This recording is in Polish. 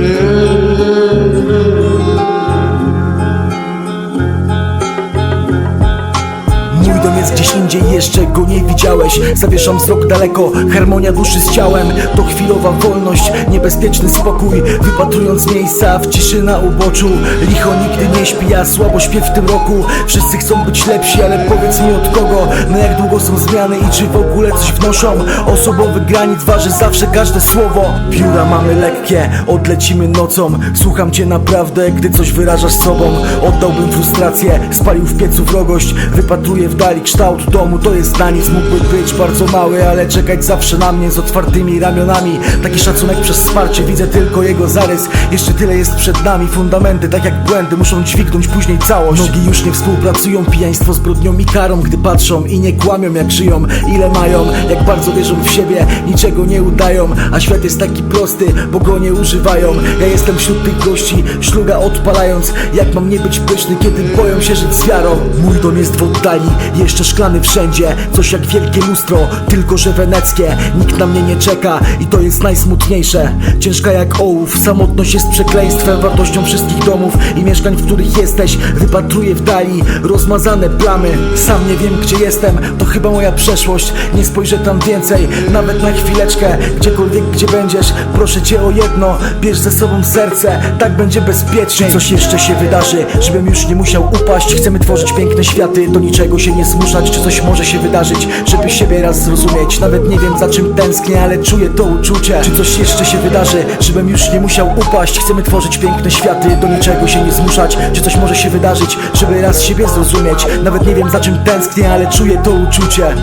Yeah. Jeszcze go nie widziałeś. Zawieszam wzrok daleko, harmonia duszy z ciałem. To chwilowa wolność, niebezpieczny spokój. Wypatrując miejsca w ciszy na uboczu. Licho nigdy nie śpi, a słabo śpię w tym roku. Wszyscy chcą być lepsi, ale powiedz mi od kogo. Na jak długo są zmiany i czy w ogóle coś wnoszą? Osobowych granic waży zawsze każde słowo. Pióra mamy lekkie, odlecimy nocą. Słucham cię naprawdę, gdy coś wyrażasz sobą. Oddałbym frustrację, spalił w piecu wrogość. Wypatruję w dali kształt domu, to jest na nic. Mógłby być bardzo mały, ale czekać zawsze na mnie Z otwartymi ramionami, taki szacunek przez wsparcie Widzę tylko jego zarys, jeszcze tyle jest przed nami Fundamenty, tak jak błędy, muszą dźwignąć później całość. Nogi już nie współpracują, pijaństwo zbrodnią i karą Gdy patrzą i nie kłamią jak żyją. Ile mają, jak bardzo wierzą w siebie Niczego nie udają, a świat jest taki prosty Bo go nie używają. Ja jestem wśród tych gości, szluga odpalając. Jak mam nie być pyszny, kiedy boją się żyć z wiarą. Mój dom jest w oddali, jeszcze szklany wszędzie Coś jak wielkie lustro, tylko że weneckie. Nikt na mnie nie czeka i to jest najsmutniejsze. Ciężka jak ołów, samotność jest przekleństwem Wartością wszystkich domów i mieszkań, w których jesteś. Wypatruję w dali rozmazane plamy. Sam nie wiem gdzie jestem, to chyba moja przeszłość. Nie spojrzę tam więcej, nawet na chwileczkę Gdziekolwiek gdzie będziesz, proszę cię o jedno Bierz ze sobą serce, tak będzie bezpiecznie. Coś jeszcze się wydarzy, żebym już nie musiał upaść. Chcemy tworzyć piękne światy, do niczego się nie Czy coś może się wydarzyć, żeby siebie raz zrozumieć. Nawet nie wiem za czym tęsknię, ale czuję to uczucie. Czy coś jeszcze się wydarzy, żebym już nie musiał upaść? Chcemy tworzyć piękne światy, do niczego się nie zmuszać. Czy coś może się wydarzyć, żeby raz siebie zrozumieć? Nawet nie wiem za czym tęsknię, ale czuję to uczucie